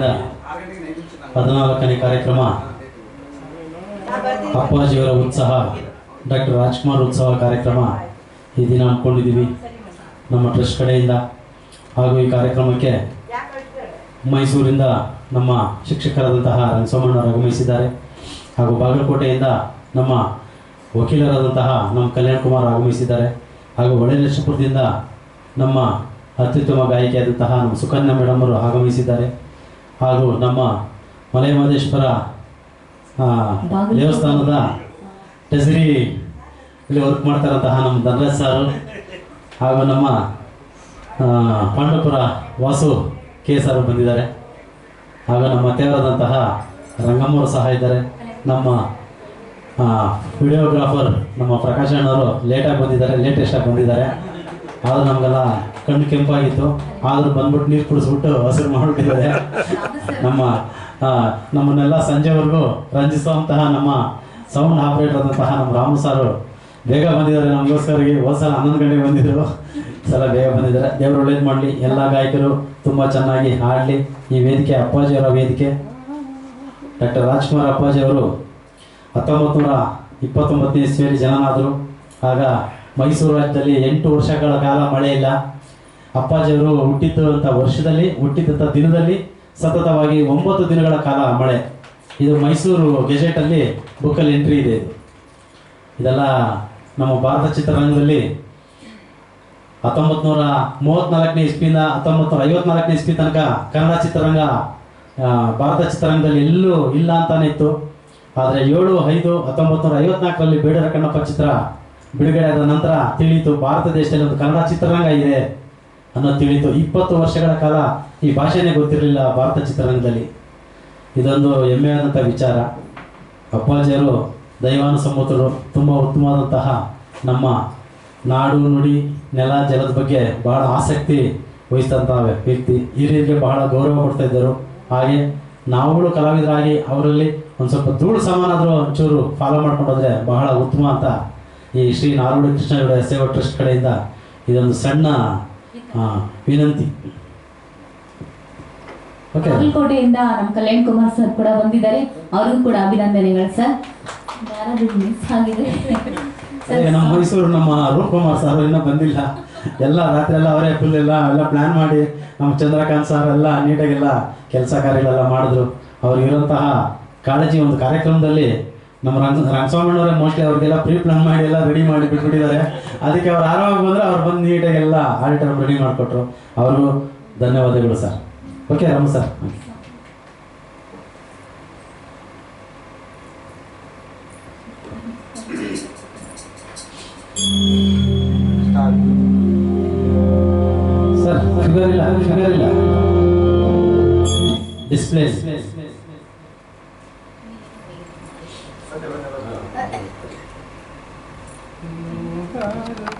ಕಡೆಯಿಂದ ಹದಿನಾಲ್ಕನೇ ಕಾರ್ಯಕ್ರಮ ಅಪ್ಪಾಜಿಯವರ ಉತ್ಸಾಹ, ಡಾಕ್ಟರ್ ರಾಜ್ಕುಮಾರ್ ಉತ್ಸವ ಕಾರ್ಯಕ್ರಮ ಈ ದಿನ ಹಮ್ಮಿಕೊಂಡಿದ್ದೀವಿ ನಮ್ಮ ಟ್ರಸ್ಟ್ ಕಡೆಯಿಂದ. ಹಾಗೂ ಈ ಕಾರ್ಯಕ್ರಮಕ್ಕೆ ಮೈಸೂರಿಂದ ನಮ್ಮ ಶಿಕ್ಷಕರಾದಂತಹ ರಂಗಸೋಮಣ್ಣ ಆಗಮಿಸಿದ್ದಾರೆ ಹಾಗೂ ಬಾಗಲಕೋಟೆಯಿಂದ ನಮ್ಮ ವಕೀಲರಾದಂತಹ ನಮ್ಮ ಕಲ್ಯಾಣ್ ಕುಮಾರ್ ಆಗಮಿಸಿದ್ದಾರೆ ಹಾಗೂ ಹೊಳೆನರಸೀಪುರದಿಂದ ನಮ್ಮ ಅತ್ಯುತ್ತಮ ಗಾಯಕಿಯಾದಂತಹ ನಮ್ಮ ಸುಕನ್ಯಾ ಮೇಡಮ್ ಅವರು ಆಗಮಿಸಿದ್ದಾರೆ. ಹಾಗೂ ನಮ್ಮ ಮಲೆ ಮಹದೇಶ್ವರ ದೇವಸ್ಥಾನದ ಟೆಸರಿ ಇಲ್ಲಿ ವರ್ಕ್ ಮಾಡ್ತಾರಂತಹ ನಮ್ಮ ಧನರಾಜ್ ಸಾರು ಹಾಗೂ ನಮ್ಮ ಪಾಂಡವಪುರ ವಾಸು ಕೆ ಸರ್ ಬಂದಿದ್ದಾರೆ. ಹಾಗೂ ನಮ್ಮ ತೇವರಾದಂತಹ ರಂಗಮ್ಮವರು ಸಹ ಇದ್ದಾರೆ. ನಮ್ಮ ವಿಡಿಯೋಗ್ರಾಫರ್ ನಮ್ಮ ಪ್ರಕಾಶ್ ಅಣ್ಣವರು ಲೇಟಾಗಿ ಬಂದಿದ್ದಾರೆ ಲೇಟೆಸ್ಟಾಗಿ ಬಂದಿದ್ದಾರೆ. ಆದರೂ ನಮಗೆಲ್ಲ ಕಣ್ಣು ಕೆಂಪಾಗಿತ್ತು. ಆದರೂ ಬಂದ್ಬಿಟ್ಟು ನೀರು ಕುಡಿಸ್ಬಿಟ್ಟು ಹಸಿರು ಮಾಡಿಬಿಟ್ಟಿದ್ದಾರೆ. ನಮ್ಮ ನಮ್ಮನ್ನೆಲ್ಲ ಸಂಜೆವರೆಗೂ ರಂಜಿಸುವಂತಹ ನಮ್ಮ ಸೌಂಡ್ ಆಪರೇಟರ್ ಆದಂತಹ ನಮ್ಮ ರಾಮು ಸಾರು ಬೇಗ ಬಂದಿದ್ದಾರೆ. ನಮಗೋಸ್ಕರ ಹೋದ ಹನ್ನೊಂದು ಗಂಟೆಗೆ ಬಂದಿದ್ರು. ಸಲ ಬೇಗ ಬಂದಿದ್ದಾರೆ. ದೇವರು ಒಳ್ಳೇದು ಮಾಡಲಿ. ಎಲ್ಲ ಗಾಯಕರು ತುಂಬ ಚೆನ್ನಾಗಿ ಹಾಡಲಿ. ಈ ವೇದಿಕೆ ಅಪ್ಪಾಜಿಯವರ ವೇದಿಕೆ. ಡಾಕ್ಟರ್ ರಾಜ್ಕುಮಾರ್ ಅಪ್ಪಾಜಿಯವರು ಹತ್ತೊಂಬತ್ತು ನೂರ ಇಪ್ಪತ್ತೊಂಬತ್ತನೇ ಇಸ್ವಿಯಲ್ಲಿ ಜನನಾದರು. ಆಗ ಮೈಸೂರು ರಾಜ್ಯದಲ್ಲಿ ಎಂಟು ವರ್ಷಗಳ ಕಾಲ ಮಳೆ ಇಲ್ಲ. ಅಪ್ಪಾಜಿಯವರು ಹುಟ್ಟಿದ್ದಂಥ ವರ್ಷದಲ್ಲಿ ಹುಟ್ಟಿದಂಥ ದಿನದಲ್ಲಿ ಸತತವಾಗಿ ಒಂಬತ್ತು ದಿನಗಳ ಕಾಲ ಮಳೆ. ಇದು ಮೈಸೂರು ಗೆಜೆಟಲ್ಲಿ ಬುಕ್ಕಲ್ಲಿ ಎಂಟ್ರಿ ಇದೆ ಇದು. ಇದೆಲ್ಲ ನಮ್ಮ ಭಾರತ ಚಿತ್ರರಂಗದಲ್ಲಿ ಹತ್ತೊಂಬತ್ತು ನೂರ ಮೂವತ್ತ್ನಾಲ್ಕನೇ ಇಸ್ವಿಯಿಂದ ಹತ್ತೊಂಬತ್ತು ನೂರ ಐವತ್ನಾಲ್ಕನೇ ಇಸ್ವಿ ತನಕ ಕನ್ನಡ ಚಿತ್ರರಂಗ ಭಾರತ ಚಿತ್ರರಂಗದಲ್ಲಿ ಎಲ್ಲೂ ಇಲ್ಲ ಅಂತಾನೆ ಇತ್ತು. ಆದರೆ ಏಳು, ಐದು ಹತ್ತೊಂಬತ್ತು ನೂರ ಐವತ್ನಾಲ್ಕರಲ್ಲಿ ಬೇಡರ ಕಣ್ಣಪ್ಪ ಚಿತ್ರ ಬಿಡುಗಡೆ ಆದ ನಂತರ ತಿಳಿಯಿತು, ಭಾರತ ದೇಶದಲ್ಲಿ ಒಂದು ಕನ್ನಡ ಚಿತ್ರರಂಗ ಇದೆ ಅನ್ನೋದು ತಿಳಿಯಿತು. ಇಪ್ಪತ್ತು ವರ್ಷಗಳ ಕಾಲ ಈ ಭಾಷೆನೇ ಗೊತ್ತಿರಲಿಲ್ಲ ಭಾರತ ಚಿತ್ರರಂಗದಲ್ಲಿ. ಇದೊಂದು ಹೆಮ್ಮೆಯಾದಂಥ ವಿಚಾರ. ಅಪ್ಪಾಜಿಯವರು ದೈವಾನುಸಮ್ಮತರು ತುಂಬ ಉತ್ತಮವಾದಂತಹ ನಮ್ಮ ನಾಡು ನುಡಿ ನೆಲ ಜಲದ ಬಗ್ಗೆ ಬಹಳ ಆಸಕ್ತಿ ವಹಿಸಿದಂಥ ವ್ಯಕ್ತಿ. ಹಿರಿಯರಿಗೆ ಬಹಳ ಗೌರವ ಕೊಡ್ತಾ ಇದ್ದರು. ಹಾಗೆ ನಾವುಗಳು ಕಲಾವಿದರಾಗಿ ಅವರಲ್ಲಿ ಒಂದು ಸ್ವಲ್ಪ ಧೂಳು ಸಮಾನಾದರೂ ಒಂಚೂರು ಫಾಲೋ ಮಾಡ್ಕೊಂಡೋದ್ರೆ ಬಹಳ ಉತ್ತಮ ಅಂತ ಈ ಶ್ರೀ ನಾರಾಯಣ ಕೃಷ್ಣ ಸೇವಾ ಟ್ರಸ್ಟ್ ಕಡೆಯಿಂದ ಇದೊಂದು ಸಣ್ಣ ವಿನಂತಿ. ಓಕೆ ಬಾಗಲಕೋಟೆಯಿಂದ ನಮ್ಮ ಕಲ್ಯಾಣ್ ಕುಮಾರ್ ಸರ್ ಕೂಡ ಬಂದಿದ್ದಾರೆ. ಅವ್ರಿಗೂ ಕೂಡ ಅಭಿನಂದನೆಗಳು ಸರ್. ಮಿಸ್ ಆಗಿದೆ ನಮ್ಮ ಮೈಸೂರು ನಮ್ಮ ರೂಪಕುಮಾರ್ ಸರ್ ಇನ್ನೂ ಬಂದಿಲ್ಲ. ಎಲ್ಲ ರಾತ್ರಿ ಎಲ್ಲ ಅವರೇ ಫುಲ್ ಎಲ್ಲ ಎಲ್ಲ ಪ್ಲಾನ್ ಮಾಡಿ ನಮ್ಮ ಚಂದ್ರಕಾಂತ್ ಸರ್ ಎಲ್ಲ ನೀಟಾಗೆಲ್ಲ ಕೆಲಸ ಕಾರ್ಯಗಳೆಲ್ಲ ಮಾಡಿದ್ರು. ಅವ್ರಿಗಿರುವಂತಹ ಕಾಳಜಿ ಒಂದು ಕಾರ್ಯಕ್ರಮದಲ್ಲಿ ನಮ್ಮ ರಂಗ ಅವರೇ ಮೋಸ್ಟ್ಲಿ ಅವ್ರಿಗೆಲ್ಲ ಪ್ರೀ ಪ್ಲಾನ್ ಮಾಡಿ ಎಲ್ಲ ರೆಡಿ ಮಾಡಿ ಬಿಟ್ಬಿಟ್ಟಿದ್ದಾರೆ. ಅದಕ್ಕೆ ಅವ್ರು ಆರಾಮಾಗಿ ಬಂದರೆ ಅವ್ರು ಬಂದು ನೀಟಾಗಿ ಎಲ್ಲ ಆಡಿಟರ್ ರೆಡಿ ಮಾಡಿಕೊಟ್ರು. ಅವರು ಧನ್ಯವಾದಗಳು sir. Okay Rama sir. Sir sugar ಇಲ್ಲ ಶುಗರ್ ಇಲ್ಲ. Display Thank you.